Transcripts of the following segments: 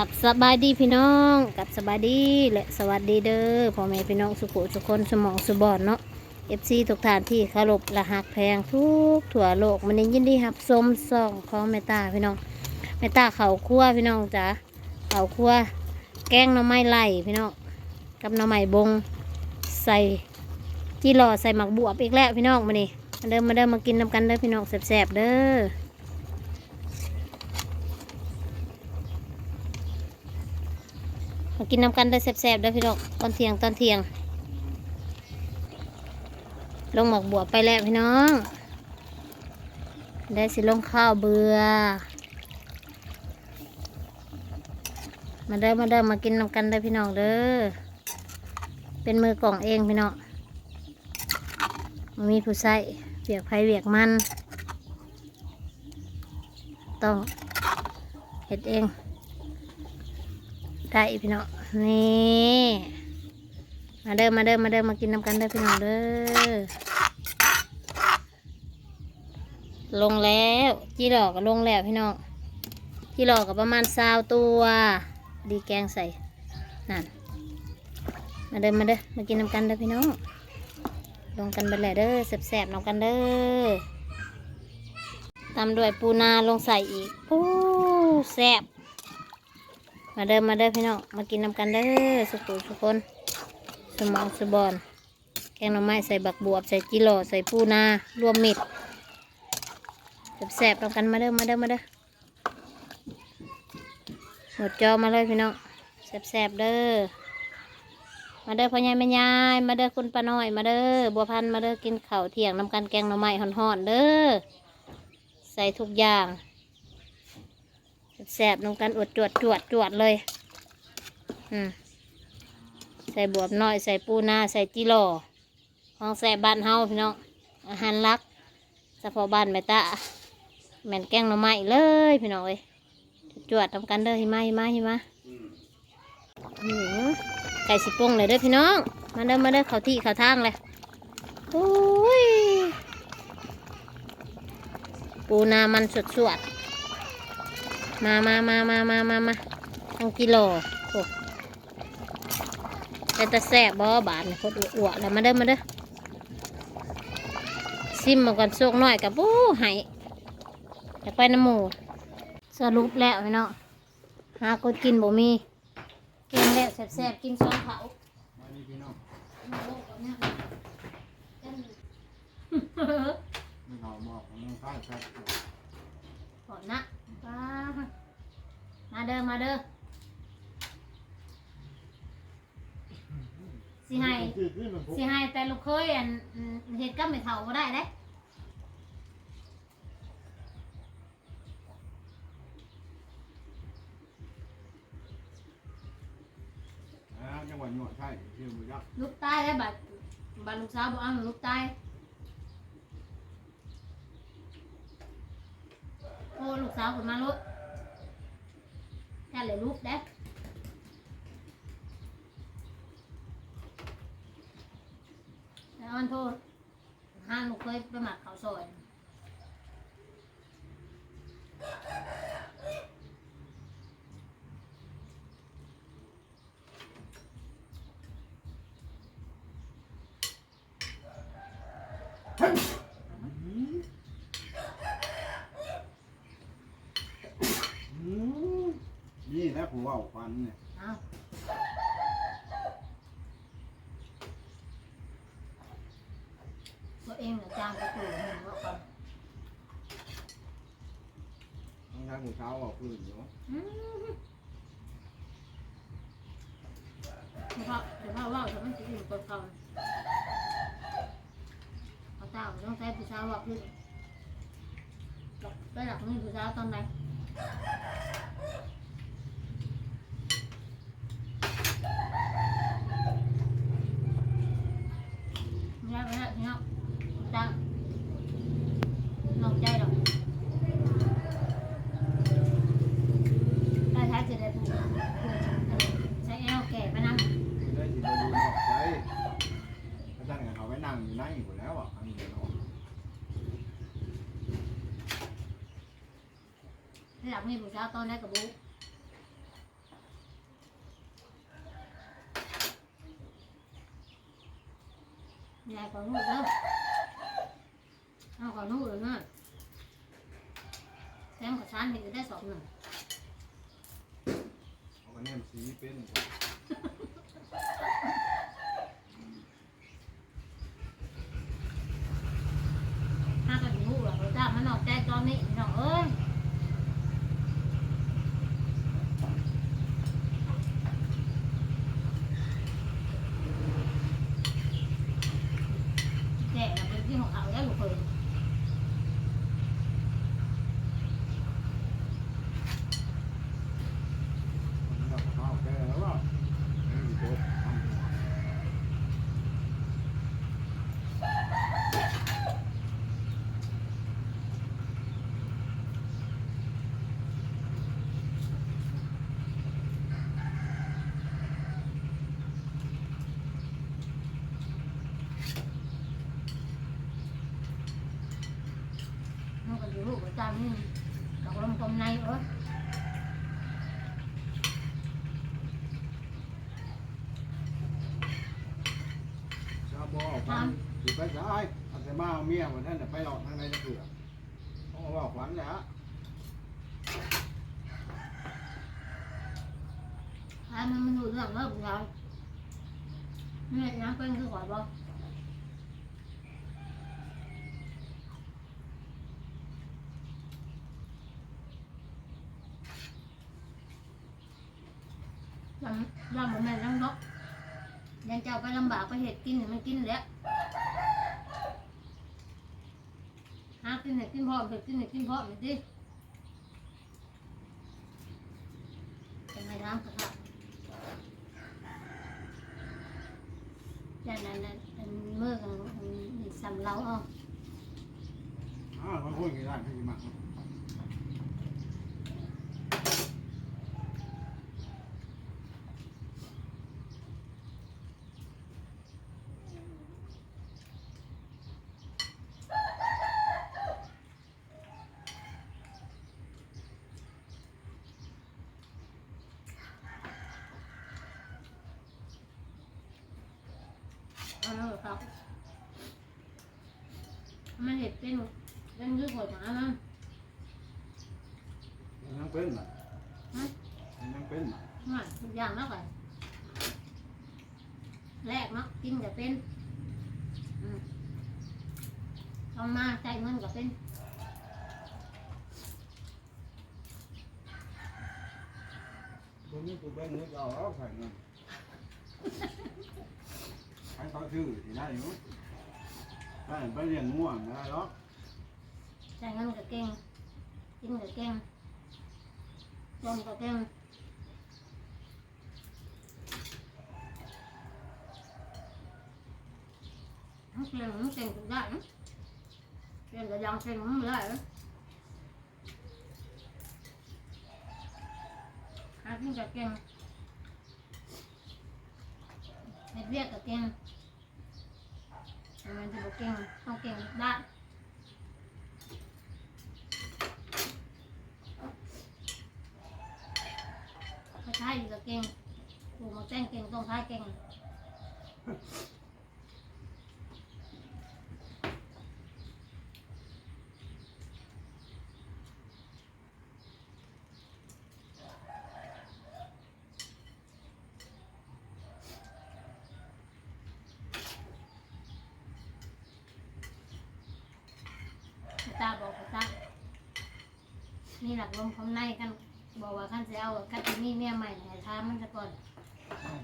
กับสบายดีพี่น้องกับสบายดีและสวัสดีเด้อพ่อแม่พี่น้องสุขุสุคนสมองสุบอนเนาะเอฟซีทุกท่านที่เคารพและหักแพงทุกทั่วโลกมันยินดีครับชมส่องของแม่ตาพี่น้องแม่ตาเขาคั่วพี่น้องจ้ะเขาคั่วแกงหน่อไม้ไล่พี่น้องกับหน่อไม้บงใส่จีรอใส่หมักบวบอีกแล้วพี่น้องมานี่มาเดิมมาเดิมมากินนำกันเด้อพี่น้องแซ่บๆเด้อ มากินน้ำกันได้แซ่บๆได้อพี่น้องตอนเที่ยงตอนเที่ยง ลงหมกบวบไปแล้วพี่น้อง ได้สิลงข้าวเบือมาเด้อมาเด้อมากินน้ำกันได้พี่น้องเด้อ เป็นมือกล่องเองพี่น้องม,มีผู้ใส่เวียกไผเวียกมัน ต้องเฮ็ดเอง ได้พี่น้องนี่มาเด้อมาเด้อมาเด้อมากินน้ำกันเด้อพี่น้องเด้อลงแล้วจีหลอกก็ลงแล้วพี่น้องจีหลอกก็ประมาณซาวตัว ดีแกงใส่นั่นมาเด้อมาเด้อมากินน้ำกันเด้อพี่น้องลงกันไปแล้วเด้อแสบๆน้ำกันเด้อตามด้วยปูนาลงใส่อีกปูแสบ มาเด้อมาเด้อพี่น้องมากินน้ำกันเด้อสุกุทุกคนสมองสบอนแกงหน่อไม้ใส่บักบวบใส่จิโร่ใส่ปูนารวมมิดแสบๆน้ำกันมาเด้อมาเด้อมาเด้อหมดจอมาเลยพี่น้องแสบๆเด้อมาเด้อพ่อใหญ่แม่ยายมาเด้อคุณป้าน้อยมาเด้อบัวพันมาเด้อกินข้าวเที่ยงน้ำกันแกงหน่อไม้ห่อนๆเด้อใส่ทุกอย่าง แสบนำกันอดจวดจวดจวดเลยอืมใส่บวบน้อย ใส่ปูนาใส่จิโร่ของแสบบ้านเฮาพี่น้องอาหารลักเฉพาะบ้านแม่ตาแม่นแกงหน่อไม้เลยพี่น้องเอ้ยจวดทำกันเด้อหิมะหิมะหิมะอืมไก่สิปรุงเลยเด้อพี่น้อง มาเด้อมาเด้อเขาที่เขาทางเลยโอ้ยปูนามันสดสวดๆ มามามามามามามาทั้งกิโลโอ้เป็นตะแสบบอบาทนี่โคตรอ้วๆแล้วมาเด้อมาเด้อซิมมาก่อนโซกหน่อยกับปูไห้อยากไปน้ำหมูสรุปแล้วพี่น้องหากดกินบ่มีกินแล้วแสบๆกินซ้อนเผาไม่เอาบอกมันข้าวครับหอนะป้า มาเด้อมาเด้อสิให้ที่ที่มันพุกสิให้แต่ลูกเคยอันอืมเฮ็ดกับไม่เท่าก็ได้เด้อ่าจังหวัดหนวดใช่ชื่อมือยักษ์ลูกตายได้บัดบัดลูกสาวบ่เอาลูกตายโอ้ลูกสาวขึ้นมาลุก แค่เลยลูกเด้แล้วมันโทษห้างลูกเคยไปหมักเขาวซอยอืม นี่แหล้วผมว่าฟันเนี่ยเอาตัวเองเนี่ยจ้างไปปลูกเห็นว่าก่อนทั้งทางหัวเช้าว่าพื้นอยู่อืมเดี๋ยวพ่อเดี๋ยวพ่อว่าจะมันจะอยู่ตัวเขาเอาเต้าต้องใช้ผู้สาวบอกขึ้นไปหลักนี่ผู้สาวตอนไหน นี่ผู้สาตอนแรกกับบุ๊กยายขอนูดแล้วเอาขอนูดเลยนะแซมกับชั้นเห็นได้สองหนึ่งเอาคะแนนสีเป็น ชาวบ้านฟันสิไปซ้ายอันแต่มาเอาเมียวันนั้นน่ะไปหลอกทางไหนจะเผื่อเขาก็บอกขวัญแหละถ้ามันมันอยู่เรื่องเลิกเราเนี่ยน้ำเป็นคือก่อนบ่ลำลำบ่แม่นลำเนาะ ยังจะเอาไปลำบากไปเห็ดกินมันกินแล้วหากินให้กินพร้อมเห็ดกินให้กินพร้อมนี่ดิเป็นไงน้ำกระทะยันนั้นนั้นเมื่อกันนี่สำเราเอาอ้าวเขาพูดกี่ได้ไม่กี่มาก เอาแล้วครับ มันเห็ดเป็นเป็นยืดหัวหมามันยังเป็นอะฮะยังเป็นอะง่ายทุกอย่างแล้วกันแรกเนาะกินก็เป็นอืมเอามาใช้เงินก็เป็นตรงนี้กูเป็นนี่ก็เอาใส่เงินให้เขาชื่อที่ได้อยู่ ได้ไปเรียนง่วงได้หรอกใช้เงินก็เก่งกินก็เก่งลมก็เก่งมันเก่งมันเก่งทุกอย่างนะเก่งก็ยังเก่งมันไม่ได้นะหากินก็เก่งเฮ็ดเวียกก็เก่งแต่ มันจะบ่เก่งต้องเก่งได้ไม่ใช่ก็เก่งปลูกมาแจ้งเก่งต้องใช้เก่ง ตาบอกตานี่หลักลมคำในกันบอกว่าขั้นจะเอาขั้นจะมีเมียใหม่ให้ทามันจะก่อน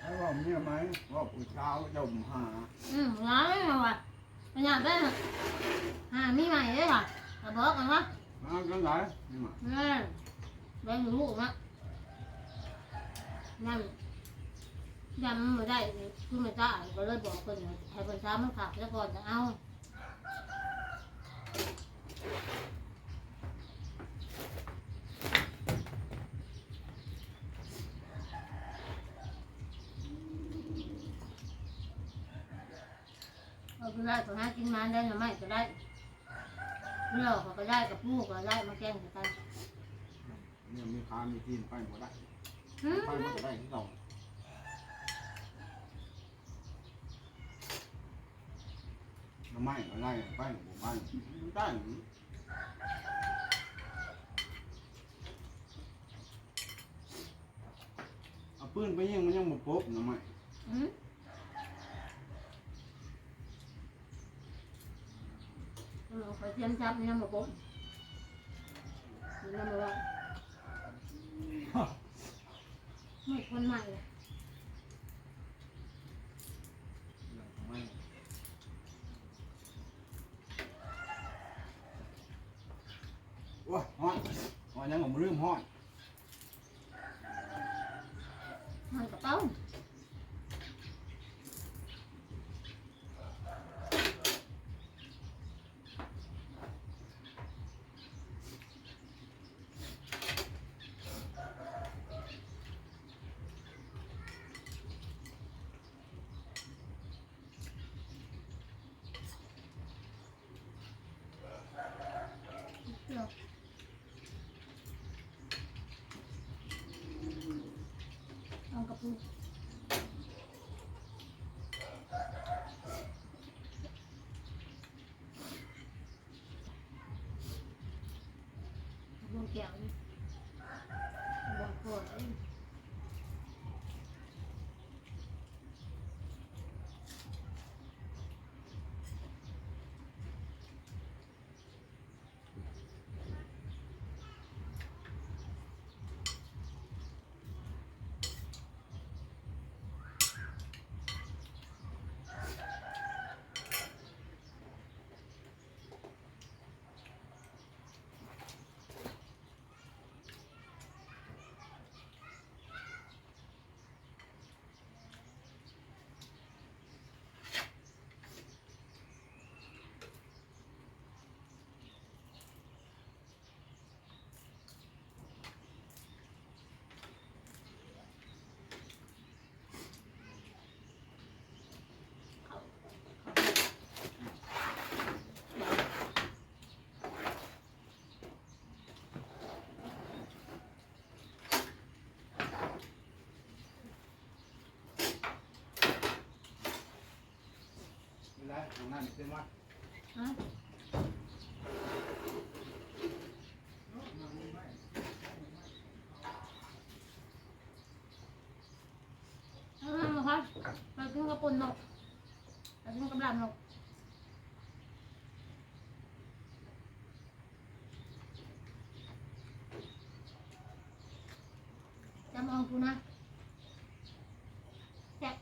ไอ้ว่ามีไหมว่าผู้เช้าจะมหา อืมร้ายเหรอวะเป็นอย่างไรหามีใหม่เลยค่ะแต่บอกกันว่ามากันไหนนี่มาเออได้รู้นะนั่นยำไม่ได้คือไม่ได้ก็เลยบอกคนให้คนช้ามันขับแล้วก่อนจะเอา เอาไปได้ก็หากินมาได้หรือไม่ก็ได้เลือกก็ได้กับลูกก็ได้มาแกล้งกันเนี่ยมีคามีทีนไปหมดได้อืมไปหมดได้ที่เรา ทำไมอะไรไปหมู่บ้านได้เอาปืนไปยิงมันยังบ่พบนะไม่อืมเราคอยเตรียมจับนี่นะหมอปุ๊บนี่นะหมอว่าไม่คนใหม่เลย ไม่ โอ้ยฮ้อนฮอนยังผมลืมฮอน มันกระเป๋า เดี๋ยว เอากแก้วนี่บนขวดเอ้ยเวลา ทำงานเต็มวัดฮะเอาละครับไปกินกระปุ่นนกไปกินกระดานนกจำเอากูนะแจ๊ะ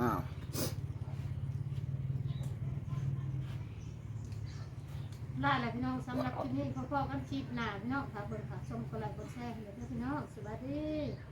อ้าว แหละพี่น้องสำหรับคลิปนี้พอๆกันคลิปหน้าพี่น้องค่ะบนค่ะชมกดไลค์กดแชร์ให้ด้วยพี่น้องสวัสดี